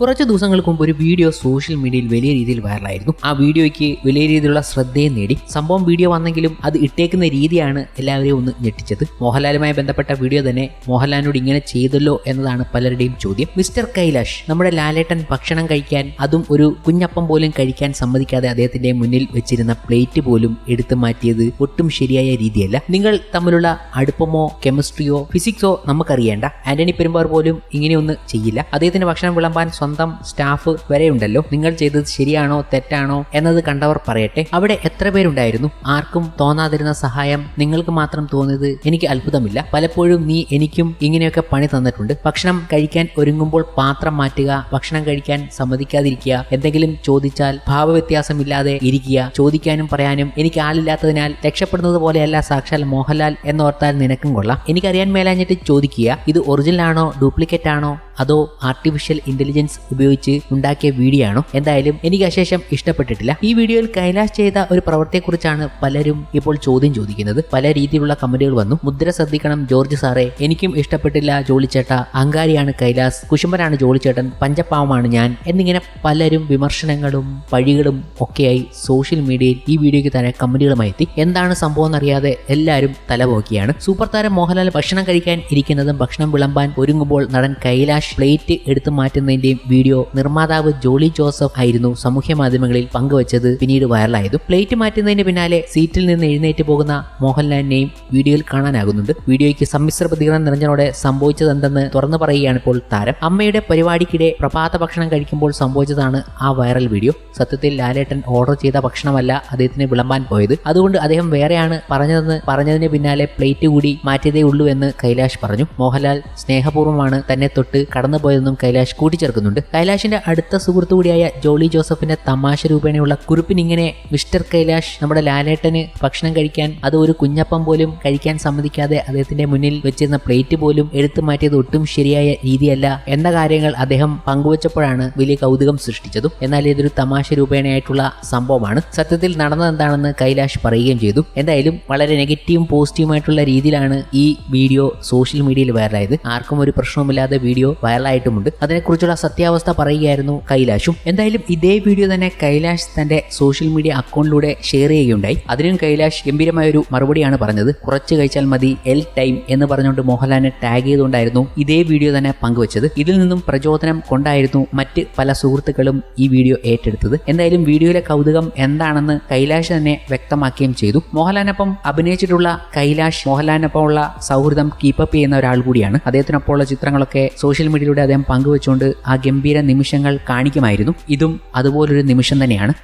കുറച്ച് ദിവസങ്ങൾക്ക് മുമ്പ് ഒരു വീഡിയോ സോഷ്യൽ മീഡിയയിൽ വലിയ രീതിയിൽ വൈറലായിരുന്നു. ആ വീഡിയോയ്ക്ക് വലിയ രീതിയിലുള്ള ശ്രദ്ധയും നേടി. സംഭവം വീഡിയോ വന്നെങ്കിലും അത് ഇട്ടേക്കുന്ന രീതിയാണ് എല്ലാവരെയും ഒന്ന് ഞെട്ടിച്ചത്. മോഹൻലാലുമായി ബന്ധപ്പെട്ട വീഡിയോ തന്നെ മോഹൻലാലിനോട് ഇങ്ങനെ ചെയ്തല്ലോ എന്നതാണ് പലരുടെയും ചോദ്യം. മിസ്റ്റർ കൈലാഷ് നമ്മുടെ ലാലേട്ടൻ ഭക്ഷണം കഴിക്കാൻ അതും ഒരു കുഞ്ഞപ്പം പോലും കഴിക്കാൻ സമ്മതിക്കാതെ അദ്ദേഹത്തിന്റെ മുന്നിൽ വെച്ചിരുന്ന പ്ലേറ്റ് പോലും എടുത്തു മാറ്റിയത് ഒട്ടും ശരിയായ രീതിയല്ല. നിങ്ങൾ തമ്മിലുള്ള അടുപ്പമോ കെമിസ്ട്രിയോ ഫിസിക്സോ നമുക്കറിയേണ്ട. ആന്റണി പെരുമ്പാർ പോലും ഇങ്ങനെയൊന്നും ചെയ്യില്ല. അദ്ദേഹത്തിന്റെ ഭക്ഷണം വിളമ്പാൻ സ്വന്തം സ്റ്റാഫ് വരെയുണ്ടല്ലോ നിങ്ങൾ ചെയ്തത് ശരിയാണോ തെറ്റാണോ എന്നത് കണ്ടവർ പറയട്ടെ. അവിടെ എത്ര പേരുണ്ടായിരുന്നു? ആർക്കും തോന്നാതിരുന്ന സഹായം നിങ്ങൾക്ക് മാത്രം തോന്നിയത് എനിക്ക് അത്ഭുതമില്ല. പലപ്പോഴും നീ എനിക്കും ഇങ്ങനെയൊക്കെ പണി തന്നിട്ടുണ്ട്. ഭക്ഷണം കഴിക്കാൻ ഒരുങ്ങുമ്പോൾ പാത്രം മാറ്റുക ഭക്ഷണം കഴിക്കാൻ സമ്മതിക്കാതിരിക്കുക എന്തെങ്കിലും ചോദിച്ചാൽ ഭാവവ്യത്യാസമില്ലാതെ ഇരിക്കുക ചോദിക്കാനും പറയാനും എനിക്ക് ആളില്ലാത്തതിനാൽ രക്ഷപ്പെടുന്നത് പോലെയല്ല സാക്ഷാൽ മോഹൻലാൽ എന്നോർത്താൽ നിനക്കും കൊള്ളാം. എനിക്കറിയാൻ മേലാഞ്ഞിട്ട് ചോദിക്കുക ഇത് ഒറിജിനൽ ആണോ ഡ്യൂപ്ലിക്കേറ്റ് ആണോ? അതോ ആർട്ടിഫിഷ്യൽ ഇന്റലിജൻസ് ഉപയോഗിച്ച് ഉണ്ടാക്കിയ വീഡിയോ ആണോ? എന്തായാലും എനിക്ക് അശേഷം ഇഷ്ടപ്പെട്ടിട്ടില്ല. ഈ വീഡിയോയിൽ കൈലാഷ് ചെയ്ത ഒരു പ്രവൃത്തിയെക്കുറിച്ചാണ് പലരും ഇപ്പോൾ ചോദ്യം ചോദിക്കുന്നത്. പല രീതിയിലുള്ള കമന്റുകൾ വന്നു. മുദ്ര ശ്രദ്ധിക്കണം ജോർജ് സാറേ. എനിക്കും ഇഷ്ടപ്പെട്ടില്ല ജോളിച്ചേട്ട. അങ്കാരിയാണ് കൈലാസ് കുശുമ്പനാണ് ജോളിച്ചേട്ടൻ. പഞ്ചപ്പാവമാണ് ഞാൻ. എന്നിങ്ങനെ പലരും വിമർശനങ്ങളും പഴികളും ഒക്കെയായി സോഷ്യൽ മീഡിയയിൽ ഈ വീഡിയോയ്ക്ക് തന്നെ കമന്റുകളുമായി എത്തി. എന്താണ് സംഭവം എന്നറിയാതെ എല്ലാവരും തലപോക്കിയാണ്. സൂപ്പർ താരം മോഹൻലാൽ ഭക്ഷണം കഴിക്കാൻ ഇരിക്കുന്നതും ഭക്ഷണം വിളമ്പാൻ ഒരുങ്ങുമ്പോൾ നടൻ കൈലാഷ് പ്ലേറ്റ് എടുത്തു മാറ്റുന്നതിന്റെയും വീഡിയോ നിർമ്മാതാവ് ജോളി ജോസഫ് ആയിരുന്നു സമൂഹ മാധ്യമങ്ങളിൽ പങ്കുവച്ചത്. പിന്നീട് വൈറലായതും. പ്ലേറ്റ് മാറ്റുന്നതിന് പിന്നാലെ സീറ്റിൽ നിന്ന് എഴുന്നേറ്റ് പോകുന്ന മോഹൻലാലിനെയും വീഡിയോയിൽ കാണാനാകുന്നുണ്ട്. വീഡിയോയ്ക്ക് സമ്മിശ്ര പ്രതികരണം നിറഞ്ഞതോടെ സംഭവിച്ചതെന്തെന്ന് തുറന്നു പറയുകയാണ് ഇപ്പോൾ താരം. അമ്മയുടെ പരിപാടിക്കിടെ പ്രഭാത ഭക്ഷണം കഴിക്കുമ്പോൾ സംഭവിച്ചതാണ് ആ വൈറൽ വീഡിയോ. സത്യത്തിൽ ലാലേട്ടൻ ഓർഡർ ചെയ്ത ഭക്ഷണമല്ല അദ്ദേഹത്തിന് വിളമ്പാൻ പോയത്. അതുകൊണ്ട് അദ്ദേഹം വേറെയാണ് പറഞ്ഞതെന്ന് പറഞ്ഞതിന് പിന്നാലെ പ്ലേറ്റ് കൂടി മാറ്റിയതേ ഉള്ളൂ എന്ന് കൈലാഷ് പറഞ്ഞു. മോഹൻലാൽ സ്നേഹപൂർവമാണ് തന്നെ തൊട്ട് കടന്നുപോയതെന്നും കൈലാഷ് കൂട്ടിച്ചേർക്കുന്നുണ്ട്. കൈലാഷിന്റെ അടുത്ത സുഹൃത്തു കൂടിയായ ജോളി ജോസഫിന്റെ തമാശ രൂപേണയുള്ള കുറിപ്പിനിങ്ങനെ മിസ്റ്റർ കൈലാഷ് നമ്മുടെ ലാലേട്ടന് ഭക്ഷണം കഴിക്കാൻ അത് ഒരു കുഞ്ഞപ്പം പോലും കഴിക്കാൻ സമ്മതിക്കാതെ അദ്ദേഹത്തിന്റെ മുന്നിൽ വെച്ചിരുന്ന പ്ലേറ്റ് പോലും എടുത്തു മാറ്റിയത് ഒട്ടും ശരിയായ രീതിയല്ല എന്ന കാര്യങ്ങൾ അദ്ദേഹം പങ്കുവച്ചപ്പോഴാണ് വലിയ കൗതുകം സൃഷ്ടിച്ചതും. എന്നാൽ ഇതൊരു തമാശ രൂപേണയായിട്ടുള്ള സംഭവമാണ്. സത്യത്തിൽ നടന്നത് എന്താണെന്ന് കൈലാഷ് പറയുകയും ചെയ്തു. എന്തായാലും വളരെ നെഗറ്റീവും പോസിറ്റീവുമായിട്ടുള്ള രീതിയിലാണ് ഈ വീഡിയോ സോഷ്യൽ മീഡിയയിൽ വൈറലായത്. ആർക്കും ഒരു പ്രശ്നവുമില്ലാതെ വീഡിയോ വൈറലായിട്ടുമുണ്ട്. അതിനെക്കുറിച്ചുള്ള സത്യാവസ്ഥ പറയുകയായിരുന്നു കൈലാഷും. എന്തായാലും ഇതേ വീഡിയോ തന്നെ കൈലാഷ് തന്റെ സോഷ്യൽ മീഡിയ അക്കൗണ്ടിലൂടെ ഷെയർ ചെയ്യുകയുണ്ടായി. അതിനും കൈലാഷ് ഗംഭീരമായ ഒരു മറുപടിയാണ് പറഞ്ഞത്. കുറച്ച് കഴിച്ചാൽ മതി എൽ ടൈം എന്ന് പറഞ്ഞുകൊണ്ട് മോഹൻലാലിനെ ടാഗ് ചെയ്തുകൊണ്ടായിരുന്നു ഇതേ വീഡിയോ തന്നെ പങ്കുവച്ചത്. ഇതിൽ നിന്നും പ്രചോദനം കൊണ്ടായിരുന്നു മറ്റ് പല സുഹൃത്തുക്കളും ഈ വീഡിയോ ഏറ്റെടുത്തത്. എന്തായാലും വീഡിയോയിലെ കൗതുകം എന്താണെന്ന് കൈലാഷ് തന്നെ വ്യക്തമാക്കുകയും ചെയ്തു. മോഹൻലാലിനൊപ്പം അഭിനയിച്ചിട്ടുള്ള കൈലാഷ് മോഹൻലാലിനൊപ്പമുള്ള സൗഹൃദം കീപ്പപ്പ് ചെയ്യുന്ന ഒരാൾ കൂടിയാണ്. അദ്ദേഹത്തിനൊപ്പമുള്ള ചിത്രങ്ങളൊക്കെ മീഡിയയിലൂടെ അദ്ദേഹം പങ്കുവെച്ചുകൊണ്ട് ആ ഗംഭീര നിമിഷങ്ങൾ കാണിക്കുമായിരുന്നു. ഇതും അതുപോലൊരു നിമിഷം തന്നെയാണ്.